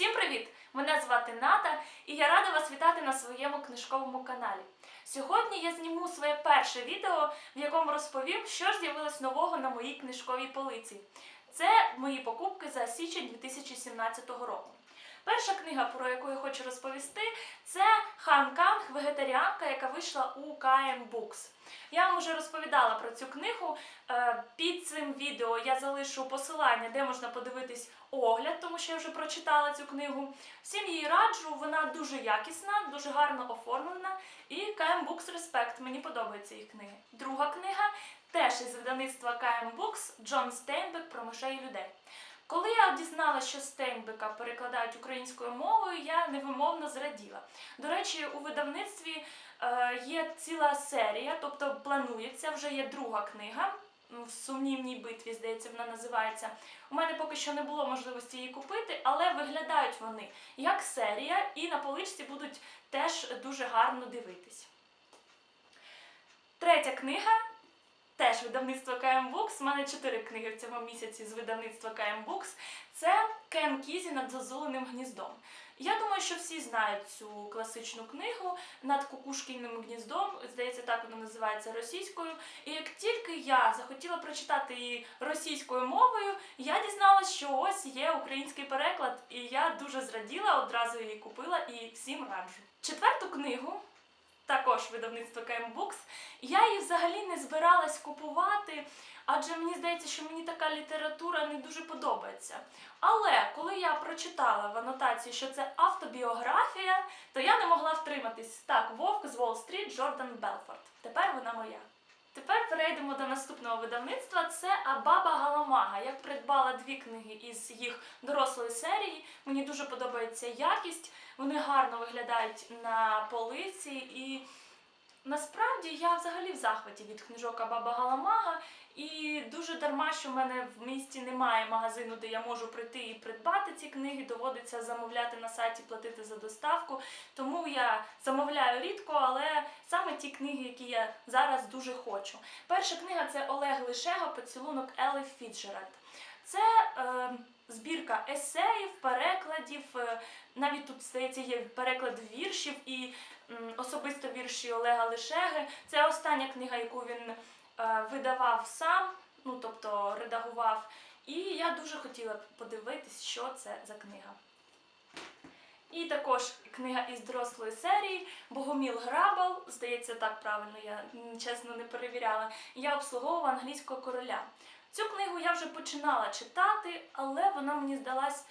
Всім привіт! Мене звати Ната, і я рада вас вітати на своєму книжковому каналі. Сьогодні я зніму своє перше відео, в якому розповім, що ж з'явилось нового на моїй книжковій полиці. Це мої покупки за січень 2017 року. Перша книга, про яку я хочу розповісти, це Хан Канг, вегетаріанка, яка вийшла у KM Books. Я вам вже розповідала про цю книгу. Е, Під цим відео я залишу посилання, де можна подивитись огляд, тому що я вже прочитала цю книгу. Всім її раджу, вона дуже якісна, дуже гарно оформлена. І KM Books Respect, мені подобаються їх книги. Друга книга теж із видавництва KM Books Джон Стейнбек про мишей і людей. Коли я дізналася, що Стейнбека перекладають українською мовою, я невимовно зраділа. До речі, у видавництві е, є ціла серія, тобто планується, вже є друга книга. ну, В сумнівній битві, здається, вона називається. У мене поки що не було можливості її купити, але виглядають вони як серія, і на поличці будуть теж дуже гарно дивитись. Третя книга теж видавництво KM Books. У мене чотири книги в цьому місяці з видавництва KM Books. Це Кен Кізі над зозуленим гніздом. Я думаю, що всі знають цю класичну книгу над кукушкіним гніздом. Здається, так вона називається російською. І як тільки я захотіла прочитати її російською мовою, я дізналася, що ось є український переклад, і я дуже зраділа, одразу її купила і всім раджу. Четверту книгу. Також видавництво Books. Я її взагалі не збиралась купувати, адже мені здається, що мені така література не дуже подобається. Але коли я прочитала в анотації, що це автобіографія, то я не могла втриматись. Так, Вовк з Уолл-стріт Джордан Белфорд. Тепер вона моя. Тепер перейдемо до наступного видавництва. Це Абаба Галамага. Я придбала дві книги із їх дорослої серії. Мені дуже подобається якість. Вони гарно виглядають на полиці і. Насправді я взагалі в захваті від книжок Абаба Галамага, і дуже дарма, що в мене в місті немає магазину, де я можу прийти і придбати ці книги. Доводиться замовляти на сайті, платити за доставку. Тому я замовляю рідко, але саме ті книги, які я зараз дуже хочу. Перша книга це Олег Лишега Поцілунок Елли Фіджеральд. Це е, збірка есеїв, перекладів. е, навіть тут здається є переклад віршів і м, особисто вірші Олега Лишеги. Це остання книга, яку він е, видавав сам, ну тобто редагував. І я дуже хотіла подивитись, що це за книга. І також книга із дорослої серії Богоміл Грабал, здається, так правильно, я чесно не перевіряла. Я обслуговувала англійського короля. Цю книгу я вже починала читати, але вона мені здалась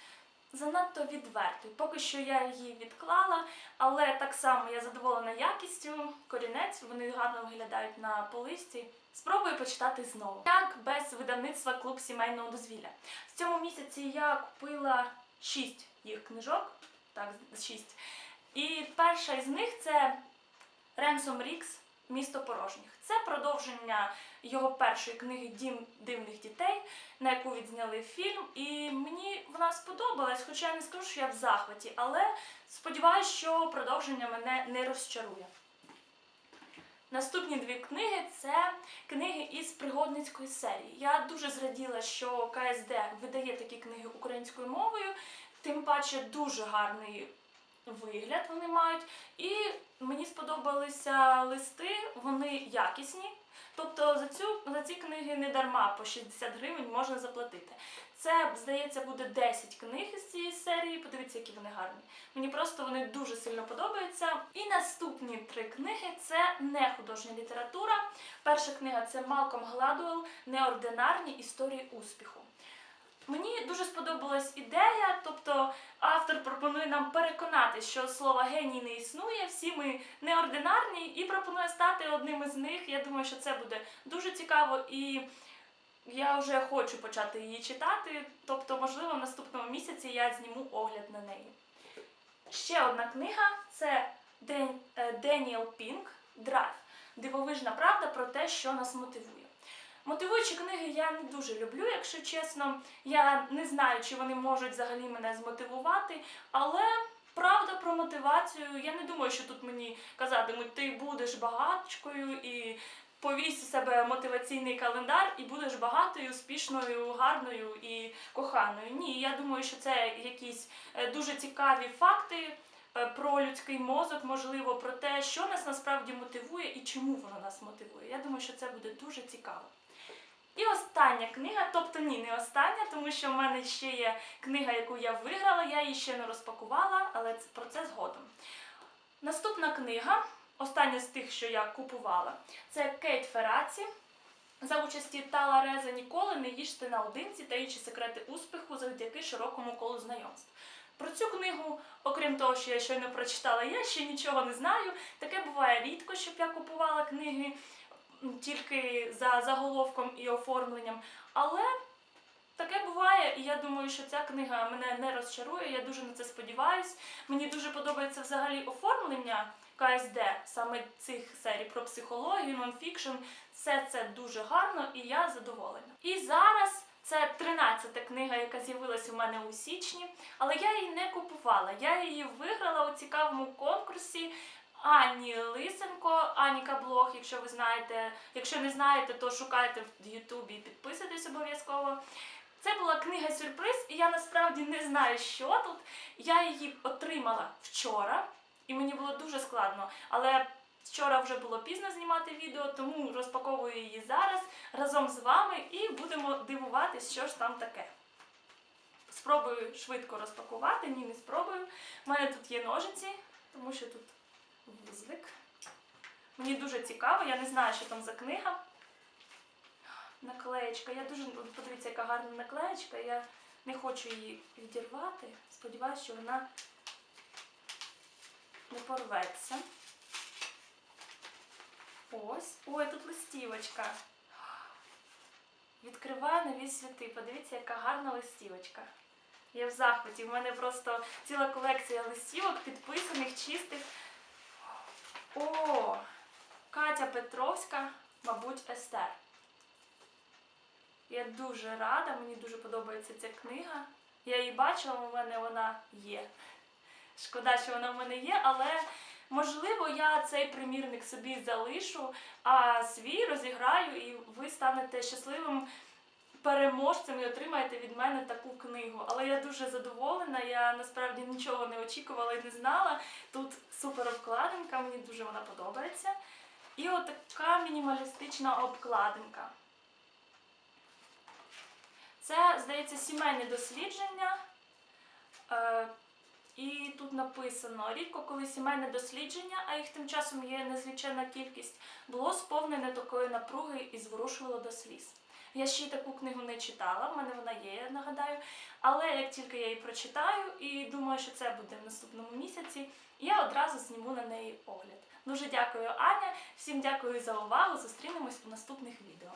занадто відвертою. Поки що я її відклала, але так само я задоволена якістю, корінець, вони гарно виглядають на полисті. Спробую почитати знову. Як без видавництва клуб сімейного дозвілля. В цьому місяці я купила шість їх книжок. Так, шість. І перша із них це Ренсом Рікс Місто порожніх. Це продовження його першої книги Дім дивних дітей, на яку відзняли фільм. І мені вона сподобалась, хоча я не скажу, що я в захваті, але сподіваюся, що продовження мене не розчарує. Наступні дві книги це книги із пригодницької серії. Я дуже зраділа, що КСД видає такі книги українською мовою, тим паче дуже гарний вигляд вони мають. І сподобалися листи, вони якісні. Тобто за цю за ці книги не дарма по 60 гривень можна заплатити. Це, здається, буде 10 книг із цієї серії. Подивіться, які вони гарні. Мені просто вони дуже сильно подобаються. І наступні три книги це не художня література. Перша книга це Малком Гладуел Неординарні історії успіху. Мені дуже сподобалась ідея, тобто автор пропонує нам переконати, що слова геній не існує, всі ми неординарні, і пропонує стати одним із них. Я думаю, що це буде дуже цікаво і. Я вже хочу почати її читати, тобто, можливо, в наступному місяці я зніму огляд на неї. Ще одна книга це Ден... е, Деніел Пінк Драйв. Дивовижна правда про те, що нас мотивує. Мотивуючі книги я не дуже люблю, якщо чесно. Я не знаю, чи вони можуть взагалі мене змотивувати, але правда про мотивацію, я не думаю, що тут мені казатимуть, ти будеш багачкою і повісь у себе мотиваційний календар і будеш багатою, успішною, гарною і коханою. Ні, я думаю, що це якісь е, дуже цікаві факти е, про людський мозок, можливо, про те, що нас насправді мотивує і чому воно нас мотивує. Я думаю, що це буде дуже цікаво. І остання книга, тобто ні, не остання, тому що в мене ще є книга, яку я виграла, я її ще не розпакувала, але про це згодом. Наступна книга, остання з тих, що я купувала, це Кейт Фераці. За участі Тала Реза ніколи не їжте наодинці, таючи секрети успіху завдяки широкому колу знайомств. Про цю книгу, окрім того, що я щойно прочитала, я ще нічого не знаю. Таке буває рідко, щоб я купувала книги тільки за заголовком і оформленням. Але таке буває, і я думаю, що ця книга мене не розчарує. Я дуже на це сподіваюсь. Мені дуже подобається взагалі оформлення КСД, саме цих серій про психологію, нонфікшн. Все це дуже гарно і я задоволена. І зараз це 13-та книга, яка з'явилася у мене у січні, але я її не купувала. Я її виграла у цікавому конкурсі. Ані Лисенко, Аніка Блог, якщо ви знаєте. Якщо не знаєте, то шукайте в Ютубі і підписуйтесь обов'язково. Це була книга сюрприз, і я насправді не знаю, що тут. Я її отримала вчора, і мені було дуже складно. Але вчора вже було пізно знімати відео, тому розпаковую її зараз разом з вами і будемо дивуватись, що ж там таке. Спробую швидко розпакувати, ні, не спробую. У мене тут є ножиці, тому що тут вузлик. Мені дуже цікаво, я не знаю, що там за книга. Наклеєчка. Я дуже подивіться, яка гарна наклеєчка. Я не хочу її відірвати. Сподіваюся, що вона не порветься. Ось. Ой, тут листівочка. Відкриваю нові світи. Подивіться, яка гарна листівочка. Я в захваті. У мене просто ціла колекція листівок, підписаних, чистих. О! Катя Петровська, мабуть, Естер. Я дуже рада, мені дуже подобається ця книга. Я її бачила, у мене вона є. Шкода, що вона в мене є, але можливо я цей примірник собі залишу, а свій розіграю, і ви станете щасливим переможцем і отримаєте від мене таку книгу. Але я дуже задоволена, я насправді нічого не очікувала і не знала. Тут супер обкладинка, мені дуже вона подобається. І отака мінімалістична обкладинка. Це, здається, сімейне дослідження. Е, і тут написано: рідко, коли сімейне дослідження, а їх тим часом є незліченна кількість, було сповнене такої напруги і зворушувало до сліз. Я ще й таку книгу не читала, в мене вона є, я нагадаю. Але як тільки я її прочитаю і думаю, що це буде в наступному місяці, я одразу зніму на неї огляд. Дуже дякую, Аня. Всім дякую за увагу. Зустрінемось у наступних відео.